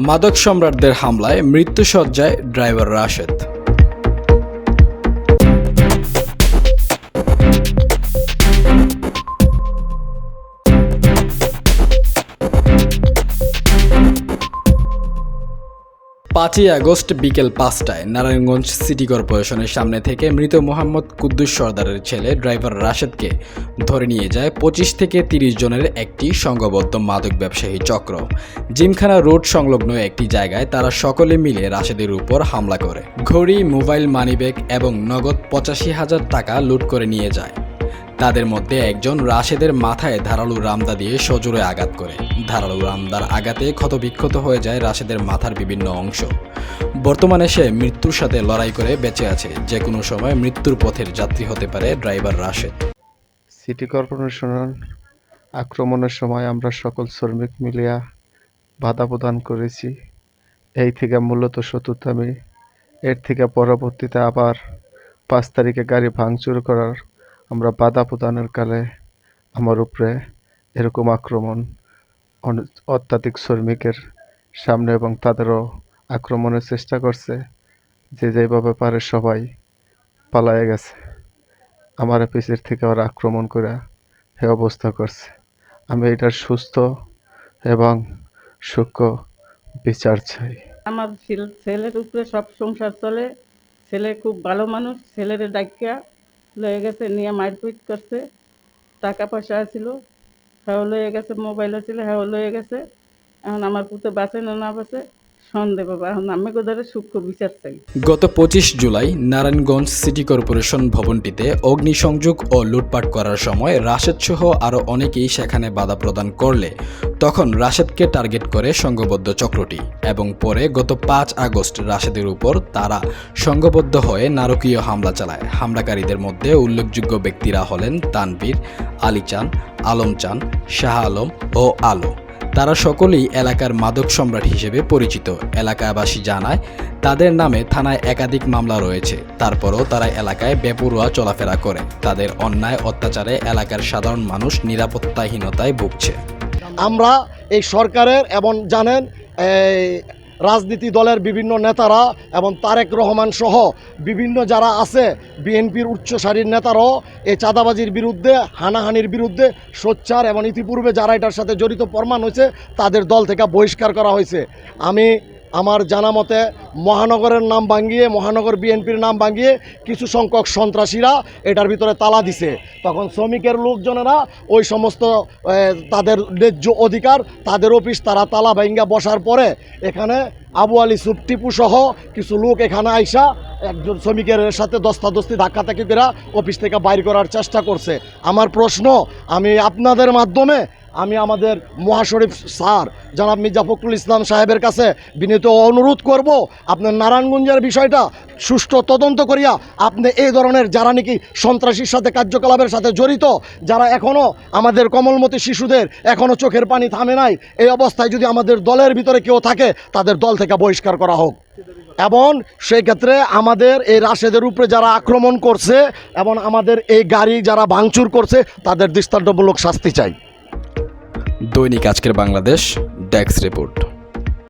মাদক সম্রাটদের হামলায় মৃত্যুসজ্জায় ড্রাইভার রাশেদ। পাঁচই আগস্ট বিকেল পাঁচটায় নারায়ণগঞ্জ সিটি কর্পোরেশনের সামনে থেকে মৃত মোহাম্মদ কুদ্দুস সর্দারের ছেলে ড্রাইভার রাশেদকে ধরে নিয়ে যায় পঁচিশ থেকে তিরিশ জনের একটি সংঘবদ্ধ মাদক ব্যবসায়ী চক্র। জিমখানা রোড সংলগ্ন একটি জায়গায় তারা সকলে মিলে রাশেদের উপর হামলা করে। ঘড়ি, মোবাইল, মানিব্যাগ এবং নগদ পঁচাশি হাজার টাকা লুট করে নিয়ে যায়। তাদের মধ্যে একজন রাশেদের মাথায় ধারালু রামদা দিয়ে সজোরে আঘাত করে। ধারালু রামদার আঘাতে ক্ষতবিক্ষত হয়ে যায় রাশেদের মাথার বিভিন্ন অংশ। বর্তমানে সে মৃত্যুর সাথে লড়াই করে বেঁচে আছে। যে কোনো সময় মৃত্যুর পথের যাত্রী হতে পারে ড্রাইভার রাশেদ। সিটি কর্পোরেশনের আক্রমণের সময় আমরা সকল শ্রমিক মিলিয়া বাধা প্রদান করেছি। এই থেকে মূলত শত্রুতামি এর থেকে পরবর্তীতে আবার পাঁচ তারিখে গাড়ি ভাঙচুর করার আমরা বাধা প্রদানের কালে আমার উপরে এরকম আক্রমণ অত্যাধিক শ্রমিকের সামনে এবং তাদেরও আক্রমণের চেষ্টা করছে, যে যেভাবে পারে সবাই পালায়ে গেছে। আমার পিছের থেকে ওরা আক্রমণ করে হে অবস্থা করছে। আমি এটার সুস্থ এবং সূক্ষ্ম বিচার চাই। আমার ছেলের উপরে সব সংসার চলে। ছেলে খুব ভালো মানুষ, ছেলের ডাকিয়া লয়ে গেছে, নিয়ে মারপিট করছে। টাকা পয়সা ছিল হ্যাঁ লয়ে গেছে মোবাইল ছিল হ্যাঁ লয়ে গেছে। এখন আমার পুতে বাঁচে না না বাঁচে। গত পঁচিশ জুলাই নারায়ণগঞ্জ সিটি কর্পোরেশন ভবনটিতে অগ্নিসংযোগ ও লুটপাট করার সময় রাশেদ সহ আরও অনেকেই সেখানে বাধা প্রদান করলে। তখন রাশেদকে টার্গেট করে সংঘবদ্ধ চক্রটি এবং পরে গত পাঁচ আগস্ট রাশেদের উপর তারা সংঘবদ্ধ হয়ে নারকীয় হামলা চালায়। হামলাকারীদের মধ্যে উল্লেখযোগ্য ব্যক্তিরা হলেন তানভীর আলীচান আলমচান শাহ আলম ও আলো। তারা সকলেই এলাকার মাদক সম্রাট হিসেবে পরিচিত। এলাকাবাসী জানায়, তাদের নামে থানায় একাধিক মামলা রয়েছে। তারপরও তারা এলাকায় বেপরোয়া চলাফেরা করে। তাদের অন্যায় অত্যাচারে এলাকার সাধারণ মানুষ নিরাপত্তাহীনতায় ভুগছে। আমরা এই সরকারের এবং জানেন রাজনীতি দলের বিভিন্ন নেতারা এবং তারেক রহমান সহ বিভিন্ন যারা আছে, বিএনপির উচ্চ সারির নেতারাও এই চাঁদাবাজির বিরুদ্ধে, হানাহানির বিরুদ্ধে সোচ্চার এবং ইতিপূর্বে যারা এটার সাথে জড়িত প্রমাণ হয়েছে, তাদের দল থেকে বহিষ্কার করা হয়েছে। আমি আমার জানা মতে মহানগরের নাম ভাঙ্গিয়ে মহানগর বিএনপির নাম ভাঙ্গিয়ে কিছু সংখ্যক সন্ত্রাসীরা এটার ভিতরে তালা দিছে। তখন শ্রমিকের লোকজনেরা ওই সমস্ত তাদের ন্যায্য অধিকার, তাদের অফিস তারা তালা ভাঙ্গা বসার পরে এখানে আবু আলী সুপটিপু সহ কিছু লোক এখানে আইসা একজন শ্রমিকের সাথে দস্তাদস্তি ধাক্কা থেকে করে অফিস থেকে বাইর করার চেষ্টা করছে। আমার প্রশ্ন, আমি আপনাদের মাধ্যমে আমি আমাদের মহাশরীফ স্যার, জনাব মির্জা ফখরুল ইসলাম সাহেবের কাছে বিনীত অনুরোধ করব, আপনার নারায়ণগঞ্জের বিষয়টা সুষ্ঠু তদন্ত করিয়া আপনি এই ধরনের যারা নাকি সন্ত্রাসীর সাথে কার্যকলাপের সাথে জড়িত, যারা এখনও আমাদের কমলমতি শিশুদের এখনও চোখের পানি থামে নাই, এই অবস্থায় যদি আমাদের দলের ভিতরে কেউ থাকে, তাদের দল থেকে বহিষ্কার করা হোক। এবং সেই ক্ষেত্রে আমাদের এই রাশেদের উপরে যারা আক্রমণ করছে, এবং আমাদের এই গাড়ি যারা ভাঙচুর করছে, তাদের দৃষ্টান্তমূলক শাস্তি চাই। দৈনিক আজকের বাংলাদেশ ডেস্ক রিপোর্ট।